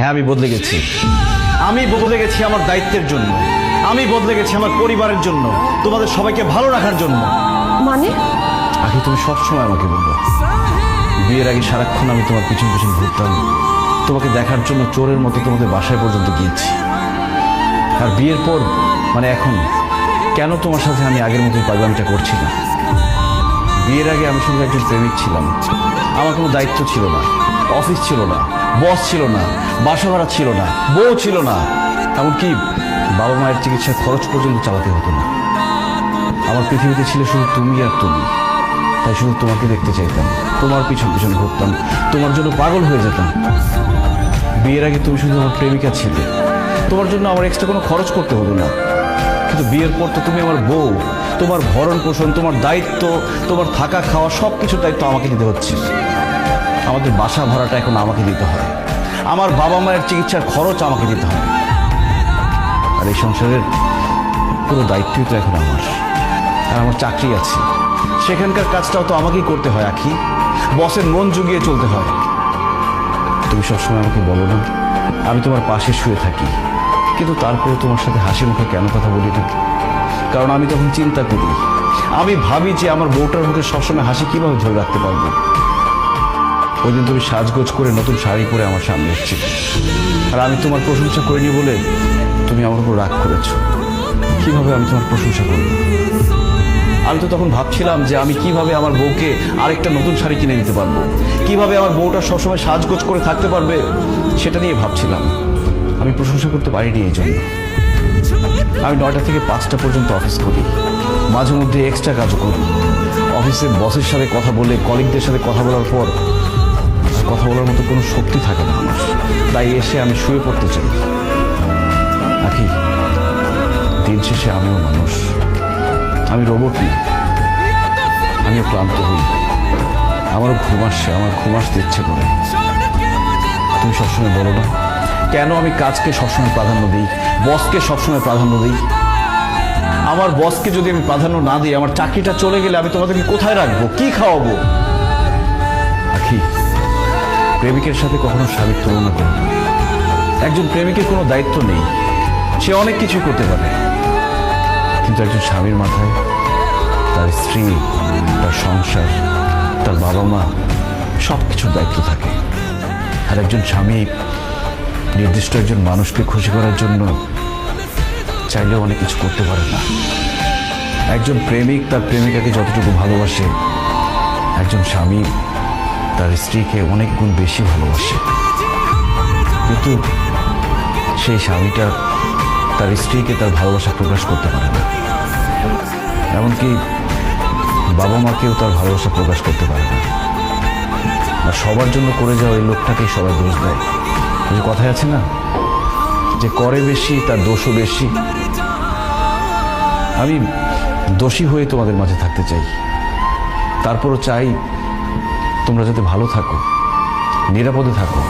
হ্যাঁ আমি বদলে গেছি। আমি বদলে গেছি আমার দায়িত্বের জন্য। আমি বদলে গেছি আমার পরিবারের জন্য তোমাদের সবাইকে ভালো রাখার জন্য। মানে? আগে তুমি সবসময় আমাকে বলব বিয়ের আগে সারাক্ষণ আমি তোমার পিছন পিছন ঘুরতাম। তোমাকে দেখার জন্য চোরের মতো তোমাদের বাসায় পর্যন্ত গিয়েছি। আর বিয়ের পর মানে এখন কেন তোমার সাথে আমি আগের মতোই পাগলামিটা করছি না? বিয়ের আগে আমি শুধু একজন প্রেমিক ছিলাম। আমার কোনো দায়িত্ব ছিল না অফিস ছিল না। বস ছিল না, বাসা ভাড়া ছিল না, বউ ছিল না। এমনকি বাবা মায়ের চিকিৎসার খরচ পর্যন্ত চালাতে হতো না। আমার পৃথিবীতে ছিল শুধু তুমি আর তুমি। তাই শুধু তোমাকে দেখতে চাইতাম, তোমার পিছন পিছন ঘুরতাম, তোমার জন্য পাগল হয়ে যেতাম। বিয়ের আগে তুমি শুধু আমার প্রেমিকা ছিলে। তোমার জন্য আমার এক্সট্রা কোনো খরচ করতে হতো না। কিন্তু বিয়ের পর তো তুমি আমার বউ, তোমার ভরণ পোষণ তোমার দায়িত্ব, তোমার থাকা খাওয়া সব কিছুর দায়িত্ব আমাকে দিতে হচ্ছে। আমাদের বাসা ভাড়াটা এখন আমাকে দিতে হয়। আমার বাবা মায়ের চিকিৎসার খরচ আমাকে দিতে হয় আর এই সংসারের পুরো দায়িত্বই তো এখন আমার। আর আমার চাকরি আছে। সেখানকার কাজটাও তো আমাকেই করতে হয়, আখি। বসের মন জুগিয়ে চলতে হয়। তুমি সবসময় আমাকে বলো না, আমি তোমার পাশে শুয়ে থাকি। কিন্তু তারপরে তোমার সাথে হাসি মুখে কেন কথা বলি না? কারণ আমি তখন চিন্তা করি, আমি ভাবি যে আমার বউটার মুখে সবসময় হাসি কীভাবে ধরে রাখতে পারব? ওই দিন তুমি সাজগোজ করে নতুন শাড়ি পরে আমার সামনে এসেছিলে। আর আমি তোমার প্রশংসা করিনি বলে তুমি আমার উপর রাগ করেছ। কীভাবে আমি তোমার প্রশংসা করব? আমি তো তখন ভাবছিলাম যে আমি কীভাবে আমার বউকে আরেকটা নতুন শাড়ি কিনে দিতে পারব। কীভাবে আমার বউটা সবসময় সাজগোজ করে থাকতে পারবে সেটা নিয়ে ভাবছিলাম। আমি প্রশংসা করতে পারিনি এই জন্য। আমি নয়টা থেকে পাঁচটা পর্যন্ত অফিস করি। মাঝে মধ্যে এক্সট্রা কাজও করি। অফিসে বসের সাথে কথা বলে কলিগদের সাথে কথা বলার পর কথা বলার মতো কোনো শক্তি থাকে না আমার। তাই এসে আমি শুয়ে পড়তে চাই। আখি দিন শেষে আমিও মানুষ। আমি রোবট না। আমিও ক্লান্ত হই। আমারও ঘুম আসছে, আমার ঘুম আসতে ইচ্ছে করে। তুমি সবসময় বলো না, কেন আমি কাজকে সবসময় প্রাধান্য দিই, বসকে সবসময় প্রাধান্য দিই? আমার বসকে যদি আমি প্রাধান্য না দিই, আমার চাকরিটা চলে গেলে আমি তোমাদেরকে কোথায় রাখব? কি খাওয়াবো? প্রেমিকের সাথে কখনো স্বামীর তুলনা করো না। একজন প্রেমিকের কোনো দায়িত্ব নেই। সে অনেক কিছু করতে পারে। কিন্তু একজন স্বামীর মাথায় তার স্ত্রী, তার সংসার, তার বাবা মা সব কিছুর দায়িত্ব থাকে। আর একজন স্বামী নির্দিষ্ট একজন মানুষকে খুশি করার জন্য চাইলেও অনেক কিছু করতে পারে না। একজন প্রেমিক তার প্রেমিকাকে যতটুকু ভালোবাসে, একজন স্বামী স্ত্রীকে অনেক গুণ বেশি ভালোবাসে। কিন্তু সেই স্বামীটা তার স্ত্রীকে তার ভালোবাসা প্রকাশ করতে পারে না। এমনকি বাবা মাকেও তার ভালোবাসা প্রকাশ করতে পারে না। আর সবার জন্য করে যাওয়া এই লোকটাকেই সবাই দোষ দেয়। যে কথায় আছে না? যে করে বেশি, তার দোষও বেশি। আমি দোষী হয়ে তোমাদের মাঝে থাকতে চাই। তারপরও চাই তোমরা যাতে ভালো থাকো নিরাপদে থাকো।